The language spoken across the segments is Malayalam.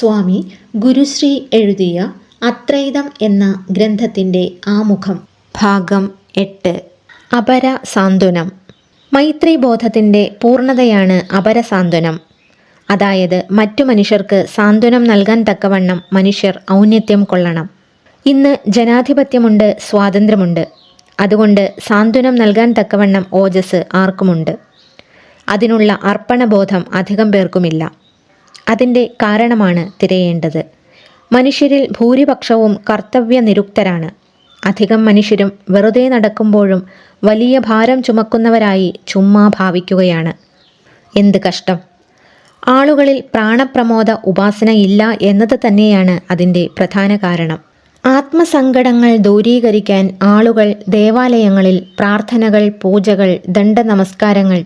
സ്വാമി ഗുരുശ്രീ എഴുതിയ അത്രൈതം എന്ന ഗ്രന്ഥത്തിന്റെ ആമുഖം. ഭാഗം എട്ട്. അപര സാന്ത്വനം. മൈത്രി ബോധത്തിന്റെ പൂർണതയാണ് അപരസാന്ത്വനം അതായത് മറ്റു മനുഷ്യർക്ക് സാന്ത്വനം നൽകാൻ തക്കവണ്ണം മനുഷ്യർ ഔന്നത്യം കൊള്ളണം. ഇന്ന് ജനാധിപത്യമുണ്ട് സ്വാതന്ത്ര്യമുണ്ട്. അതുകൊണ്ട് സാന്ത്വനം നൽകാൻ തക്കവണ്ണം ഓജസ് ആർക്കുമുണ്ട്. അതിനുള്ള അർപ്പണബോധം അധികം പേർക്കുമില്ല. അതിന്റെ കാരണമാണ് തിരയേണ്ടത്. മനുഷ്യരിൽ ഭൂരിപക്ഷവും കർത്തവ്യനിരുക്തരാണ്. അധികം മനുഷ്യരും വെറുതെ നടക്കുമ്പോഴും വലിയ ഭാരം ചുമക്കുന്നവരായി ചുമ്മാ ഭാവിക്കുകയാണ്. എന്ത് കഷ്ടം. ആളുകളിൽ പ്രാണപ്രമോദ ഉപാസന ഇല്ല എന്നത് തന്നെയാണ് അതിന്റെ പ്രധാന കാരണം. ആത്മസങ്കടങ്ങൾ ദൂരീകരിക്കാൻ ആളുകൾ ദേവാലയങ്ങളിൽ പ്രാർത്ഥനകൾ പൂജകൾ ദണ്ഡനമസ്കാരങ്ങൾ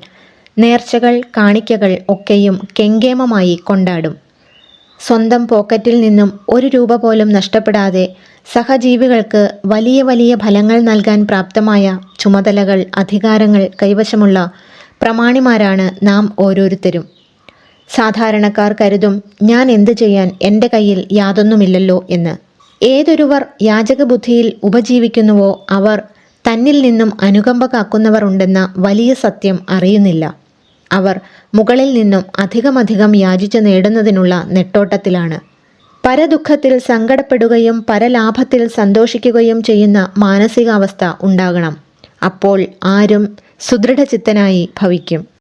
നേർച്ചകൾ കാണിക്കകൾ ഒക്കെയും കെങ്കേമമായി കൊണ്ടാടും. സ്വന്തം പോക്കറ്റിൽ നിന്നും ഒരു രൂപ പോലും നഷ്ടപ്പെടാതെ സഹജീവികൾക്ക് വലിയ വലിയ ഫലങ്ങൾ നൽകാൻ പ്രാപ്തമായ ചുമതലകൾ അധികാരങ്ങൾ കൈവശമുള്ള പ്രമാണിമാരാണ് നാം ഓരോരുത്തരും. സാധാരണക്കാർ കരുതും ഞാൻ എന്തു ചെയ്യാൻ എന്റെ കയ്യിൽ യാതൊന്നുമില്ലല്ലോ എന്ന്. ഏതൊരുവർ യാചകബുദ്ധിയിൽ ഉപജീവിക്കുന്നുവോ അവർ തന്നിൽ നിന്നും അനുകമ്പ കാക്കുന്നവർ ഉണ്ടെന്ന വലിയ സത്യം അറിയുന്നില്ല. അവർ മുകളിൽ നിന്നും അധികമധികം യാചിച്ചു നേടുന്നതിനുള്ള നെട്ടോട്ടത്തിലാണ്. പരദുഃഖത്തിൽ സങ്കടപ്പെടുകയും പരലാഭത്തിൽ സന്തോഷിക്കുകയും ചെയ്യുന്ന മാനസികാവസ്ഥ ഉണ്ടാകണം. അപ്പോൾ ആരും സുദൃഢചിത്തനായി ഭവിക്കും.